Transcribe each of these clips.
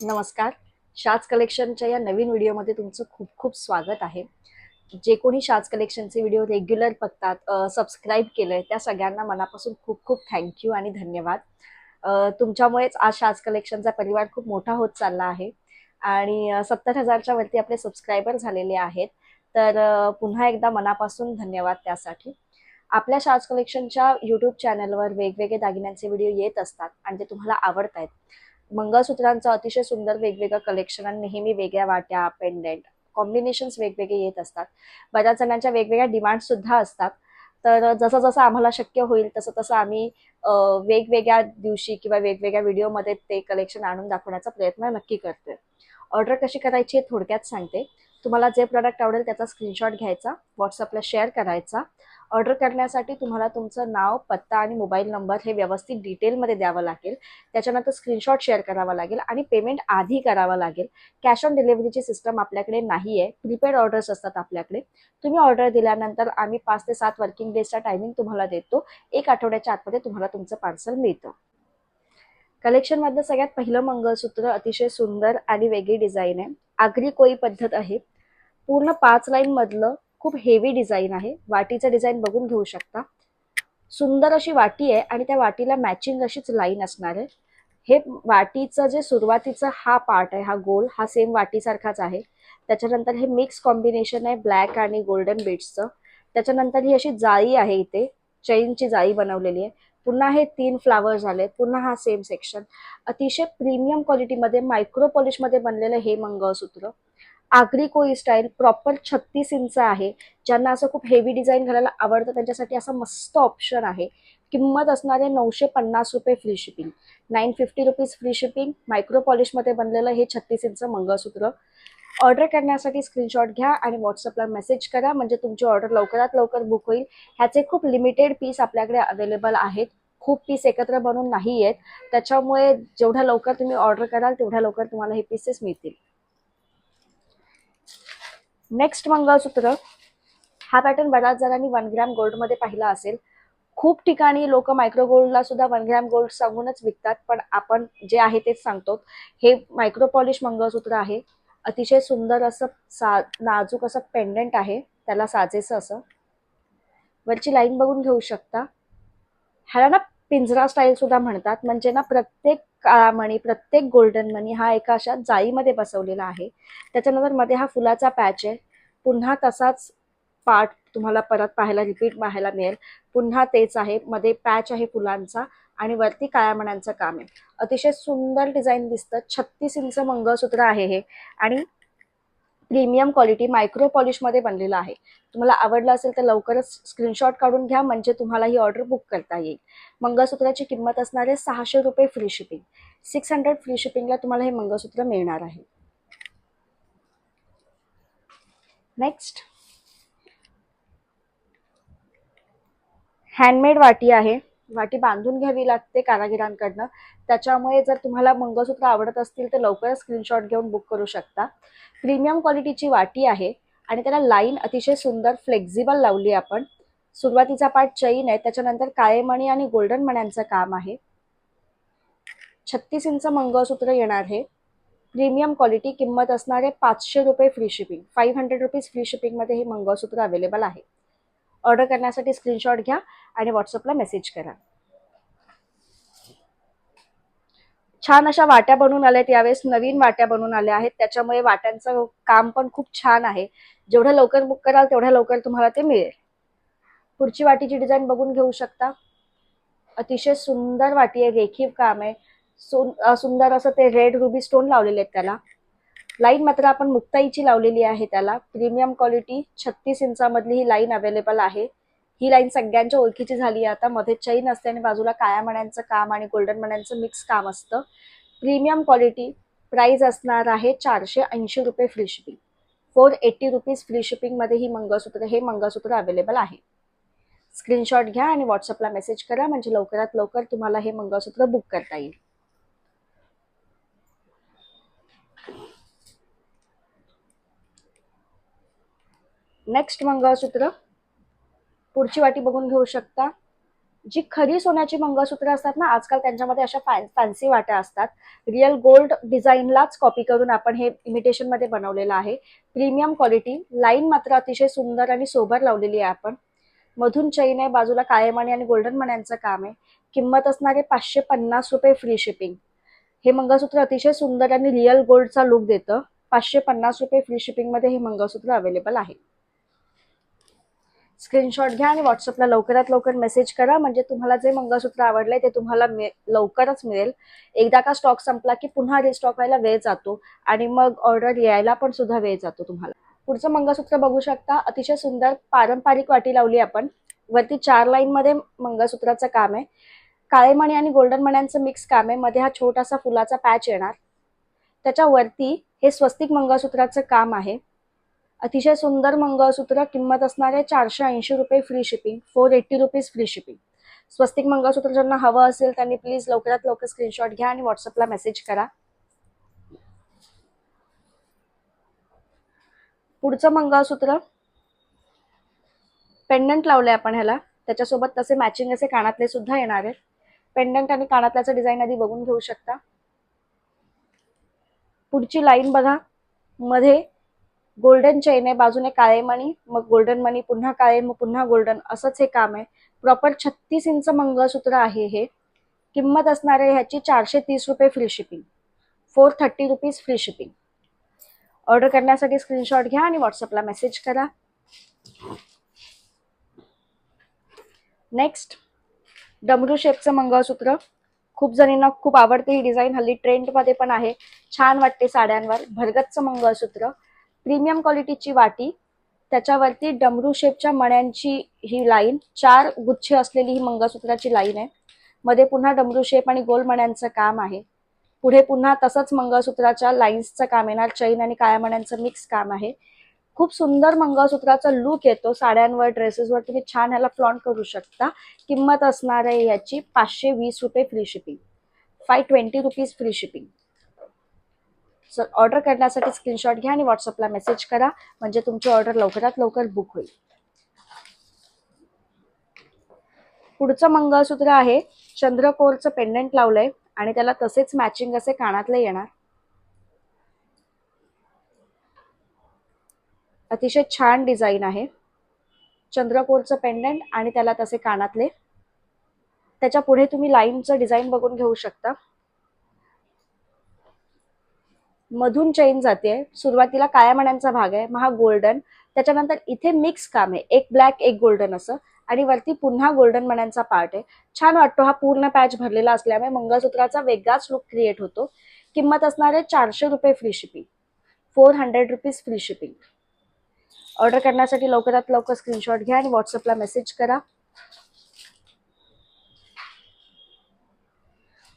नमस्कार. शाज कलेक्शनच्या या नवीन व्हिडिओमध्ये तुमचं खूप खूप स्वागत आहे. जे कोणी शाज कलेक्शनचे व्हिडिओ रेग्युलर बघतात सबस्क्राईब केलंय त्या सगळ्यांना मनापासून खूप खूप थँक्यू आणि धन्यवाद. तुमच्यामुळेच आज शाज कलेक्शनचा परिवार खूप मोठा होत चालला आहे आणि सत्तर हजारच्या वरती आपले सबस्क्रायबर झालेले आहेत. तर पुन्हा एकदा मनापासून धन्यवाद त्यासाठी. आपल्या शाज कलेक्शनच्या यूट्यूब चॅनलवर वेगवेगळे दागिन्यांचे व्हिडिओ येत असतात आणि ते तुम्हाला आवडत आहेत मंगळसूत्रांचं अतिशय सुंदर वेगवेगळं कलेक्शन आणि नेहमी वेगळ्या वाट्या पेंडेंट कॉम्बिनेशन्स वेगवेगळे येत असतात. बऱ्याच जणांच्या वेगवेगळ्या डिमांड सुद्धा असतात. तर जसं जसं आम्हाला शक्य होईल तसं तसं आम्ही वेगवेगळ्या दिवशी किंवा वेगवेगळ्या व्हिडिओमध्ये ते कलेक्शन आणून दाखवण्याचा प्रयत्न नक्की करतोय ऑर्डर कशी करायची हे थोडक्यात सांगते. तुम्हाला जे प्रॉडक्ट आवडेल त्याचा स्क्रीनशॉट घ्यायचा व्हॉट्सअपला शेअर करायचा. ऑर्डर करण्यासाठी तुम्हाला तुमचं नाव पत्ता आणि मोबाईल नंबर हे व्यवस्थित डिटेलमध्ये द्यावं लागेल. त्याच्यानंतर स्क्रीनशॉट शेअर करावा लागेल आणि पेमेंट आधी करावं लागेल. कॅश ऑन डिलिव्हरीची सिस्टम आपल्याकडे नाही आहे प्रीपेड ऑर्डर्स असतात आपल्याकडे. तुम्ही ऑर्डर दिल्यानंतर आम्ही पाच ते सात वर्किंग डेजचा टायमिंग तुम्हाला देतो. एक आठवड्याच्या आतमध्ये तुम्हाला तुमचं पार्सल मिळतं. कलेक्शनमधलं सगळ्यात पहिलं मंगळसूत्र अतिशय सुंदर आणि वेगळी डिझाईन आहे. आगरी कोई पद्धत आहे. पूर्ण पाच लाईनमधलं खूप हेवी डिझाईन आहे. वाटीचं डिझाईन बघून घेऊ शकता. सुंदर अशी वाटी आहे आणि त्या वाटीला मॅचिंग अशीच लाईन असणार आहे. हे वाटीचं जे सुरुवातीचा हा पार्ट आहे हा गोल हा सेम वाटीसारखाच आहे. त्याच्यानंतर हे मिक्स कॉम्बिनेशन आहे ब्लॅक आणि गोल्डन बीट्सचं त्याच्यानंतर ही अशी जाळी आहे इथे. चैनची जाळी बनवलेली आहे. पुन्हा हे तीन फ्लावर्स आले. पुन्हा हा सेम सेक्शन अतिशय प्रीमियम क्वालिटीमध्ये मायक्रो पॉलिशमध्ये बनलेलं हे मंगळसूत्र. आगरी कोई स्टाईल प्रॉपर छत्तीस इंच आहे. ज्यांना असं खूप हेवी डिझाईन घालायला आवडतं त्यांच्यासाठी असं मस्त ऑप्शन आहे. किंमत असणारे नऊशे पन्नास रुपये free shipping nine fifty rupees free shipping micro पॉलिशमध्ये बनलेलं हे छत्तीस इंच मंगळसूत्र. ऑर्डर करण्यासाठी स्क्रीनशॉट घ्या आणि व्हॉट्सअपला मेसेज करा. म्हणजे तुमची ऑर्डर लवकरात लवकर बुक होईल. ह्याचे खूप लिमिटेड पीस आपल्याकडे अवेलेबल आहेत. खूप पीस एकत्र बनून नाही आहेत त्याच्यामुळे जेवढ्या लवकर तुम्ही ऑर्डर कराल तेवढ्या लवकर तुम्हाला हे पीसेस मिळतील. नेक्स्ट मंगळसूत्र हा पॅटर्न बऱ्याच जणांनी वन ग्रॅम गोल्डमध्ये पाहिला असेल. खूप ठिकाणी लोक मायक्रो गोल्डला सुद्धा वन ग्रॅम गोल्ड सांगूनच विकतात पण आपण जे आहे तेच सांगतो. हे मायक्रो पॉलिश मंगळसूत्र आहे. अतिशय सुंदर असं सा नाजूक असं पेंडंट आहे. त्याला साजेसं असं. वरची लाईन बघून घेऊ शकता. ह्याला ना पिंजरा स्टाईल सुद्धा म्हणतात. म्हणजे ना प्रत्येक काळा मणी प्रत्येक गोल्डन मणी हा एका अशा जाळीमध्ये बसवलेला आहे. त्याच्यानंतरमध्ये हा फुलाचा पॅच आहे. पुन्हा तसाच पार्ट तुम्हाला परत पाहायला रिपीट पाहायला मिळेल. पुन्हा तेच आहे. मध्ये पॅच आहे फुलांचा आणि वरती काळ्या मण्यांचं काम आहे. अतिशय सुंदर डिझाईन दिसतं. छत्तीस इंच मंगळसूत्र आहे हे. आणि प्रीमियम क्वालिटी मायक्रो पॉलिशमध्ये बनलेलं आहे. तुम्हाला आवडलं असेल तर लवकरच स्क्रीनशॉट काढून घ्या म्हणजे तुम्हाला ही ऑर्डर बुक करता येईल. मंगळसूत्राची किंमत असणार आहे सहाशे रुपये free shipping six hundred free शिपिंगला तुम्हाला हे मंगळसूत्र मिळणार आहे. नेक्स्ट हँडमेड वाटी आहे. वाटी बांधून घ्यावी लागते कारागिरांकडनं. त्याच्यामुळे जर तुम्हाला मंगळसूत्र आवडत असतील तर लवकरच स्क्रीनशॉट घेऊन बुक करू शकता. प्रीमियम क्वालिटीची वाटी आहे आणि त्याला लाईन अतिशय सुंदर फ्लेक्झिबल लावली आपण. सुरुवातीचा पार्ट चैन आहे त्याच्यानंतर काळे मणी आणि गोल्डन मण्यांचं काम आहे. छत्तीस इंच मंगळसूत्र येणार हे प्रीमियम क्वालिटी किंमत असणार आहे पाचशे रुपये free shipping five hundred rupees free शिपिंगमध्ये हे मंगळसूत्र अवेलेबल आहे. ऑर्डर करण्यासाठी स्क्रीनशॉट घ्या आणि व्हॉट्सअपला मेसेज करा. छान अशा वाट्या बनवून आल्यात. यावेळेस नवीन वाट्या बनवून आल्या आहेत. त्याच्यामुळे वाट्यांचं काम पण खूप छान आहे. जेवढं लवकर बुक कराल तेवढ्या लवकर तुम्हाला ते मिळेल. पुढची वाटीची डिझाईन बघून घेऊ शकता. अतिशय सुंदर वाटी आहे. रेखीव काम आहे. सुन सुंदर असं ते रेड रुबी स्टोन लावलेले आहेत त्याला. लाईन मात्र आपण मुक्ताईची लावलेली आहे त्याला. प्रीमियम क्वालिटी छत्तीस इंचामधली ही लाईन अवेलेबल आहे. ही लाईन सगळ्यांच्या ओळखीची झाली आहे. आता मध्ये चैन असते आणि बाजूला काळ्या मण्यांचं काम आणि गोल्डन मण्यांचं मिक्स काम असतं. प्रीमियम क्वालिटी प्राइस असणार आहे चारशे ऐंशी रुपये free shipping four eighty rupees free शिपिंगमध्ये ही मंगळसूत्र हे मंगळसूत्र अवेलेबल आहे. स्क्रीनशॉट घ्या आणि व्हॉट्सअपला मेसेज करा. म्हणजे लवकरात लवकर तुम्हाला हे मंगळसूत्र बुक करता येईल. नेक्स्ट मंगळसूत्र. पुढची वाटी बघून घेऊ शकता. जी खरी सोन्याची मंगळसूत्र असतात ना आजकाल त्यांच्यामध्ये अशा फॅन्सी वाट्या असतात. रिअल गोल्ड डिझाईनलाच कॉपी करून आपण हे इमिटेशनमध्ये बनवलेलं आहे. प्रीमियम क्वालिटी लाईन मात्र अतिशय सुंदर आणि सोबर लावलेली आहे आपण. मधून चैन आहे बाजूला काळे मणी आणि गोल्डन मण्यांचं काम आहे. किंमत असणारे पाचशे पन्नास रुपये फ्री शिपिंग हे मंगळसूत्र अतिशय सुंदर आणि रिअल गोल्डचा लुक देतं. पाचशे पन्नास रुपये फ्री शिपिंगमध्ये हे मंगळसूत्र अवेलेबल आहे. स्क्रीनशॉट घ्या आणि व्हॉट्सअपला लवकरात लवकर मेसेज करा. म्हणजे तुम्हाला जे मंगळसूत्र आवडलंय ते तुम्हाला लवकरच मिळेल. एकदा का स्टॉक संपला की पुन्हा रिस्टॉक व्हायला वेळ जातो आणि मग ऑर्डर यायला पण सुद्धा वेळ जातो तुम्हाला. पुढचं मंगळसूत्र बघू शकता. अतिशय सुंदर पारंपरिक वाटी लावली आपण. वरती चार लाईन मध्ये मंगळसूत्राचं काम आहे. काळे मणी आणि गोल्डन मण्यांचं मिक्स काम आहे. मध्ये हा छोटासा फुलाचा पॅच येणार. त्याच्यावरती हे स्वस्तिक मंगळसूत्राचं काम आहे. अतिशय सुंदर मंगळसूत्र किंमत असणारे चारशे ऐंशी रुपये free shipping four eighty rupees free shipping स्वस्तिक मंगळसूत्र ज्यांना हवं असेल त्यांनी प्लीज लवकरात लवकर स्क्रीनशॉट घ्या आणि व्हॉट्सअपला मेसेज करा. पुढचं मंगळसूत्र. पेंडंट लावलंय आपण ह्याला. त्याच्यासोबत तसे मॅचिंग असे कानातले सुद्धा येणार आहेत. पेंडंट आणि कानातल्याचं डिझाईन आधी बघून घेऊ शकता. पुढची लाईन बघा. मध्ये गोल्डन चेन आहे बाजूने काळे मणी मग गोल्डन मणी पुन्हा काळे मग पुन्हा गोल्डन असंच हे काम आहे. प्रॉपर छत्तीस इंच मंगळसूत्र आहे हे. किंमत असणार आहे ह्याची चारशे तीस रुपये free shipping four thirty rupees free shipping order करण्यासाठी स्क्रीनशॉट घ्या आणि व्हॉट्सअपला मेसेज करा. नेक्स्ट डमरू शेपचं मंगळसूत्र. खूप जणींना खूप आवडते ही डिझाईन हल्ली ट्रेंडमध्ये पण आहे. छान वाटते साड्यांवर. भरगतचं मंगळसूत्र. प्रीमियम क्वालिटीची वाटी त्याच्यावरती डमरू शेपच्या मण्यांची ही लाईन चार गुच्छे असलेली ही मंगळसूत्राची लाईन आहे. मध्ये पुन्हा डमरू शेप आणि गोल मण्यांचं काम आहे. पुढे पुन्हा तसंच मंगळसूत्राच्या लाईन्सचं काम येणार चैन आणि काळ्या मण्यांचं मिक्स काम आहे. खूप सुंदर मंगळसूत्राचा लुक येतो साड्यांवर ड्रेसेसवर तुम्ही छान ह्याला फ्लॉन्ट करू शकता. किंमत असणार आहे याची पाचशे वीस रुपये free shipping five twenty rupees free shipping order करण्यासाठी स्क्रीनशॉट घ्या आणि व्हॉट्सअपला मेसेज करा. म्हणजे तुमची ऑर्डर लवकरात लवकर बुक होईल. पुढचं मंगळसूत्र आहे. चंद्रकोरचं पेंडंट लावलंय आणि त्याला तसेच मॅचिंग असे कानातले येणार. अतिशय छान डिझाईन आहे. चंद्रकोरचं पेंडंट आणि त्याला तसे कानातले. त्याच्या पुढे तुम्ही लाईनचं डिझाईन बघून घेऊ शकता. मधून चेन जाते. सुरुवातीला काळ्या मण्यांचा भाग आहे. मग हा गोल्डन त्याच्यानंतर इथे मिक्स काम आहे. एक ब्लॅक एक गोल्डन असं. आणि वरती पुन्हा गोल्डन मण्यांचा पार्ट आहे. छान वाटतो. हा पूर्ण पॅच भरलेला असल्यामुळे मंगळसूत्राचा वेगळाच लुक क्रिएट होतो. किंमत असणार आहे चारशे रुपये free shipping four hundred rupees free shipping order करण्यासाठी लवकरात लवकर स्क्रीनशॉट घ्या आणि व्हॉट्सअपला मेसेज करा.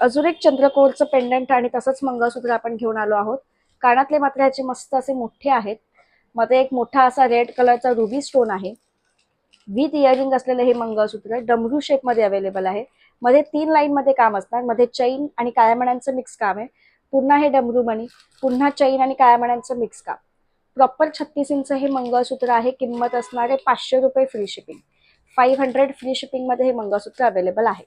अजून एक चंद्रकोरचं पेंडंट आणि तसंच मंगळसूत्र आपण घेऊन आलो आहोत. कानातले मात्र ह्याचे मस्त असे मोठे आहेत. मध्ये एक मोठा असा रेड कलरचा रुबी स्टोन आहे. विथ इयरिंग असलेलं हे मंगळसूत्र डमरू शेपमध्ये अवेलेबल आहे. मध्ये तीन लाईन मध्ये काम असणार. मध्ये चैन आणि काळ्यामण्यांचं मिक्स काम आहे. पुन्हा हे डमरू मणी पुन्हा चैन आणि काळ्यामण्यांचं मिक्स काम. प्रॉपर छत्तीस इंच हे मंगळसूत्र आहे. किंमत असणारे पाचशे रुपये free shipping five hundred free शिपिंगमध्ये हे मंगळसूत्र अवेलेबल आहे.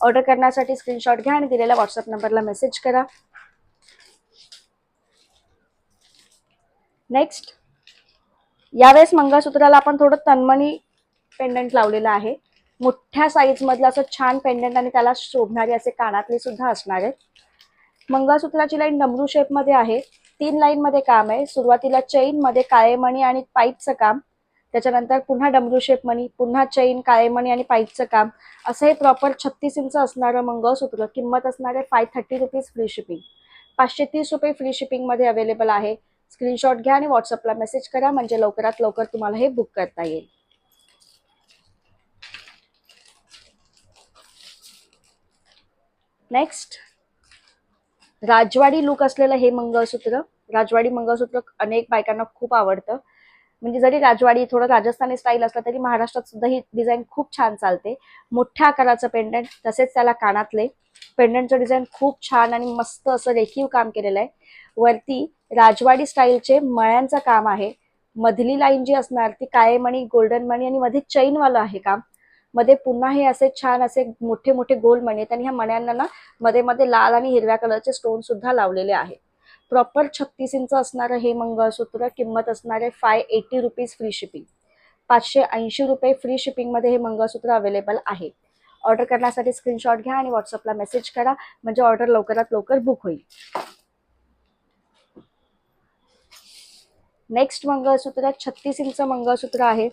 ऑर्डर करण्यासाठी स्क्रीनशॉट घ्या आणि दिलेल्या व्हॉट्सअप नंबरला मेसेज करा. नेक्स्ट यावेळेस मंगळसूत्राला आपण थोडं तन्मणी पेंडंट लावलेलं आहे. मोठ्या साईजमधलं असं छान पेंडंट आणि त्याला शोभणारे असे कानातले सुद्धा असणार आहेत. मंगळसूत्राची लाईन डमरू शेपमध्ये आहे. तीन लाईनमध्ये काम आहे. सुरुवातीला चैनमध्ये मध्ये आणि पाईपचं काम. त्याच्यानंतर पुन्हा डमरू शेप मणी पुन्हा चैन काळेमणी आणि पाईपचं काम. असं हे प्रॉपर छत्तीस इंच असणारं मंगळसूत्र किंमत असणारे five thirty rupees free shipping पाचशे तीस रुपये फ्री शिपिंगमध्ये अवेलेबल आहे. स्क्रीनशॉट घ्या आणि व्हॉट्सअपला मेसेज करा म्हणजे लवकरात लवकर तुम्हाला हे बुक करता येईल. नेक्स्ट राजवाडी लुक असलेलं हे मंगळसूत्र. राजवाडी मंगळसूत्र अनेक बायकांना खूप आवडतं. म्हणजे जरी राजवाडी थोडं राजस्थानी स्टाईल असलं तरी महाराष्ट्रात सुद्धा ही डिझाईन खूप छान चालते. मोठ्या आकाराचं पेंडंट तसेच त्याला कानातले. पेंडंटचं डिझाईन खूप छान आणि मस्त असं रेखीव काम केलेलं आहे. वरती राजवाडी स्टाईलचे मळ्यांचं काम आहे. मधली लाईन जी असणार ती काळे मणी गोल्डन मणी आणि मध्ये चैनवालं आहे काम. मध्ये पुन्हा हे असे छान असे मोठे मोठे गोल मणी आहेत आणि ह्या मण्यांना ना मध्ये मध्ये लाल आणि हिरव्या कलरचे स्टोन सुद्धा लावलेले आहेत. प्रॉपर छत्तीस इंच असणारं हे मंगळसूत्र किंमत असणार आहे five eighty rupees free shipping पाचशे ऐंशी रुपये फ्री शिपिंगमध्ये हे मंगळसूत्र अवेलेबल आहे. ऑर्डर करण्यासाठी स्क्रीनशॉट घ्या आणि व्हॉट्सअपला मेसेज करा. म्हणजे ऑर्डर लवकरात लवकर बुक होईल. नेक्स्ट मंगळसूत्र छत्तीस इंच मंगळसूत्र आहे.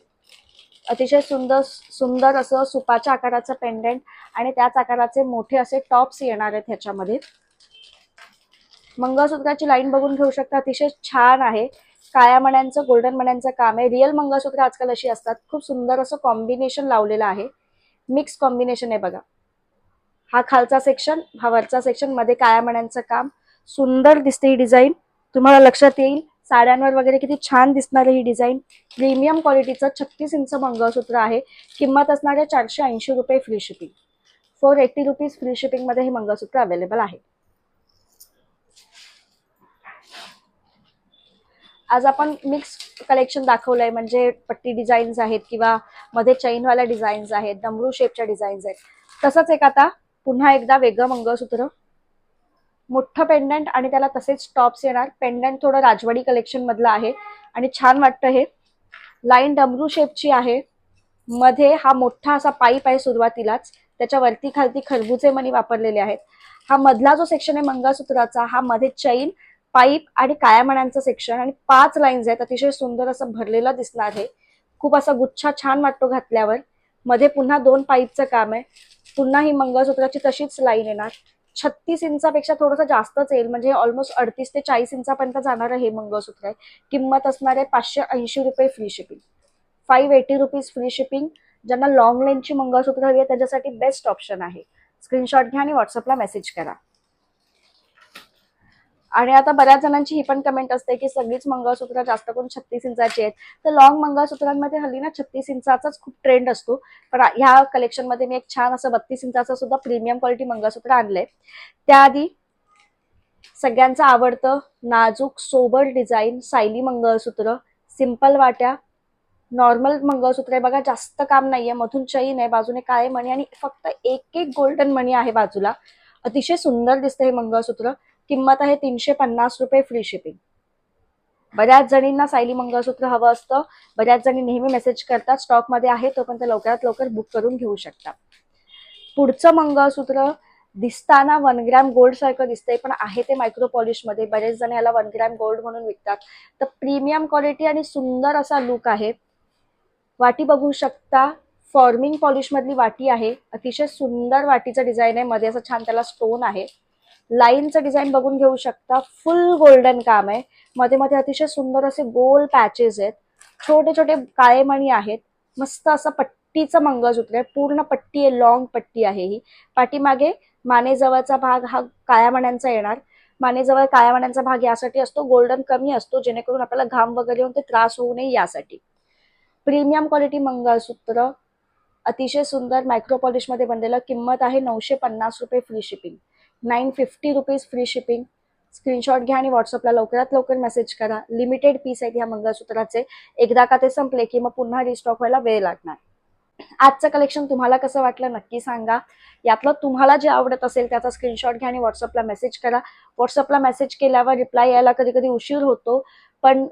अतिशय सुंदर सुंदर असं सुपाच्या आकाराचं पेंडेंट आणि त्याच आकाराचे मोठे असे टॉप्स येणार आहेत ह्याच्यामध्ये. मंगळसूत्राची लाईन बघून घेऊ शकता. अतिशय छान आहे. काळ्या मण्यांचं गोल्डन मण्यांचं काम आहे. रिअल मंगळसूत्र आजकाल अशी असतात. खूप सुंदर असं कॉम्बिनेशन लावलेलं आहे. मिक्स कॉम्बिनेशन आहे बघा. हा खालचा सेक्शन हा वरचा सेक्शनमध्ये काळ्या मण्यांचं काम. सुंदर दिसते ही डिझाईन तुम्हाला लक्षात येईल. साड्यांवर वगैरे किती छान दिसणार ही डिझाईन प्रीमियम क्वालिटीचं छत्तीस इंच मंगळसूत्र आहे. किंमत असणाऱ्या चारशे ऐंशी रुपये free shipping four eighty rupees free शिपिंगमध्ये हे मंगळसूत्र अवेलेबल आहे. आज आपण मिक्स कलेक्शन दाखवलंय म्हणजे पट्टी डिझाईन्स आहेत किंवा मध्ये चैनवाल्या डिझाईन्स आहेत डमरू शेपच्या डिझाईन्स आहेत. तसंच एक आता पुन्हा एकदा वेगळं मंगळसूत्र. मोठं पेंडंट आणि त्याला तसेच टॉप्स येणार. पेंडंट थोडं राजवाडी कलेक्शन मधलं आहे आणि छान वाटतं हे. लाईन डमरू शेपची आहे. मध्ये हा मोठा असा पाईप आहे सुरुवातीलाच. त्याच्या वरती खालती खरबुजे मणी वापरलेले आहेत. हा मधला जो सेक्शन आहे मंगळसूत्राचा हा मध्ये चैन पाईप आणि काळ्या मण्यांचं सेक्शन आणि पाच लाईन्स आहेत अतिशय सुंदर असं भरलेलं दिसणार आहे. खूप असा गुच्छा छान वाटतो घातल्यावर. मध्ये पुन्हा दोन पाईपचं काम आहे. पुन्हा ही मंगळसूत्राची तशीच लाईन येणार. छत्तीस इंचापेक्षा थोडंसं जास्तच येईल. म्हणजे ऑलमोस्ट अडतीस ते चाळीस इंचापर्यंत जाणारं हे मंगळसूत्र आहे. किंमत असणार आहे पाचशे ऐंशी रुपये free shipping five eighty rupees free shipping ज्यांना लॉंग लेंथची मंगळसूत्र हवी आहे त्याच्यासाठी बेस्ट ऑप्शन आहे. स्क्रीनशॉट घ्या आणि व्हॉट्सअपला मेसेज करा. आणि आता बऱ्याच जणांची ही पण कमेंट असते की सगळीच मंगळसूत्र जास्त करून छत्तीस इंचाची आहेत. तर लॉंग मंगळसूत्रांमध्ये हल्ली ना छत्तीस इंचाचाच खूप ट्रेंड असतो. पण ह्या कलेक्शनमध्ये मी एक छान असं बत्तीस इंचाचं सुद्धा प्रीमियम क्वालिटी मंगळसूत्र आणलंय. त्याआधी सगळ्यांचं आवडतं नाजूक sober design Sayali mangalsutra simple वाट्या नॉर्मल मंगळसूत्र आहे बघा जास्त काम नाहीये मधून चैन आहे बाजूने काळे मणी आणि फक्त एक एक गोल्डन मणी आहे बाजूला. अतिशय सुंदर दिसतं हे मंगळसूत्र. किंमत आहे तीनशे पन्नास रुपये फ्री शिपिंग बऱ्याच जणींना सायली मंगळसूत्र हवं असतं. बऱ्याच जणी नेहमी मेसेज करतात स्टॉकमध्ये आहे तोपर्यंत लवकरात लवकर बुक करून घेऊ शकता पुढचं मंगळसूत्र दिसताना वन ग्रॅम गोल्ड सारखं दिसतंय पण आहे ते मायक्रो पॉलिशमध्ये बरेच जण याला वन ग्रॅम गोल्ड म्हणून विकतात. तर प्रीमियम क्वालिटी आणि सुंदर असा लुक आहे. वाटी बघू शकता फॉर्मिंग पॉलिश मधली वाटी आहे. अतिशय सुंदर वाटीचं डिझाईन आहे. मध्ये असं छान त्याला स्टोन आहे. लाईनचं डिझाईन बघून घेऊ शकता. फुल गोल्डन काम आहे. मध्ये मध्ये अतिशय सुंदर असे गोल पॅचेस आहेत. छोटे छोटे काळेमणी आहेत. मस्त असं पट्टीचं मंगळसूत्र आहे. पूर्ण पट्टी आहे. लॉंग पट्टी आहे ही. पाठीमागे मानेजवळचा भाग हा काळ्यामण्यांचा येणार. मानेजवळ काळ्यामण्यांचा भाग यासाठी असतो. गोल्डन कमी असतो. जेणेकरून आपल्याला घाम वगैरे येऊन ते त्रास होऊ नये यासाठी. Premium quality mangalsutra. अतिशय सुंदर मायक्रो पॉलिशमध्ये बनलेलं. किंमत आहे नऊशे पन्नास रुपये free shipping nine fifty rupees free shipping. Screenshot घ्या आणि व्हॉट्सअपला लवकरात लवकर मेसेज करा. लिमिटेड पीस आहेत ह्या मंगळसूत्राचे. एकदा का ते संपले की मग पुन्हा रिस्टॉक व्हायला वेळ लागणार. आजचं कलेक्शन तुम्हाला कसं वाटलं नक्की सांगा. यातलं तुम्हाला जे आवडत असेल त्याचा स्क्रीनशॉट घ्या आणि व्हॉट्सअपला मेसेज करा. व्हॉट्सअपला मेसेज केल्यावर रिप्लाय यायला कधी कधी उशीर होतो पण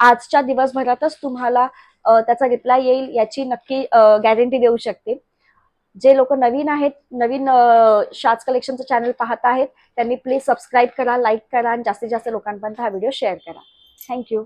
आजच्या दिवसभरातच तुम्हाला त्याचा रिप्लाय येईल याची नक्की गॅरंटी देऊ शकते. जे लोक नवीन आहेत नवीन शाज कलेक्शनचं चॅनल पाहत आहेत त्यांनी प्लीज सबस्क्राईब करा लाईक करा आणि जास्तीत जास्त लोकांपर्यंत हा व्हिडिओ शेअर करा. थँक्यू